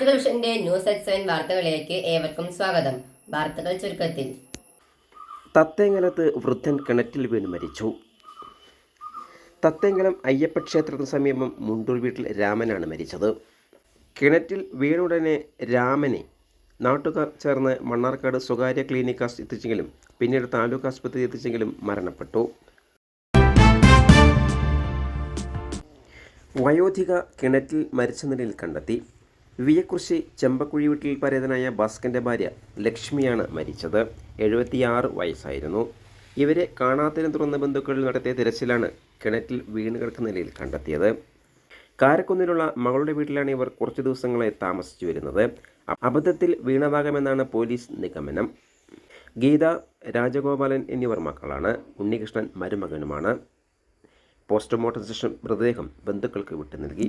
News at seven വാർത്തകളിലേക്ക് ഏവർക്കും സ്വാഗതം. വാർത്തകൾ ചുരുക്കത്തിൽ. തത്തേങ്ങലത്ത് വൃദ്ധൻ കിണറ്റിൽ വീണ് മരിച്ചു. തത്തേങ്കലം അയ്യപ്പ ക്ഷേത്രത്തിന് സമീപം മുണ്ടൂർ വീട്ടിൽ രാമനാണ് മരിച്ചത്. കിണറ്റിൽ വീണുടനെ രാമനെ നാട്ടുകാർ ചേർന്ന് മണ്ണാർക്കാട് സ്വകാര്യ ക്ലിനിക് എത്തിച്ചെങ്കിലും പിന്നീട് താലൂക്ക് ആസ്പത്രി എത്തിച്ചെങ്കിലും മരണപ്പെട്ടു. വയോധിക കിണറ്റിൽ മരിച്ച നിലയിൽ കണ്ടെത്തി. വിയക്കുറിശി ചെമ്പക്കുഴി വീട്ടിൽ പരേതനായ ഭാസ്കന്റെ ഭാര്യ ലക്ഷ്മിയാണ് മരിച്ചത്. എഴുപത്തിയാറ് വയസ്സായിരുന്നു. ഇവരെ കാണാത്തതിനെ തുടർന്ന് ബന്ധുക്കളിൽ നടത്തിയ തിരച്ചിലാണ് കിണറ്റിൽ വീണ് കിടക്കുന്ന നിലയിൽ കണ്ടെത്തിയത്. കാരക്കുന്നിലുള്ള മകളുടെ വീട്ടിലാണ് ഇവർ കുറച്ച് ദിവസങ്ങളായി താമസിച്ചു വരുന്നത്. അബദ്ധത്തിൽ വീണതാകാമെന്നാണ് പോലീസ് നിഗമനം. ഗീത രാജഗോപാലൻ എന്നിവർ മക്കളാണ്. ഉണ്ണികൃഷ്ണൻ മരുമകനുമാണ്. പോസ്റ്റ്മോർട്ടം ശേഷം മൃതദേഹം ബന്ധുക്കൾക്ക് വിട്ടു നൽകി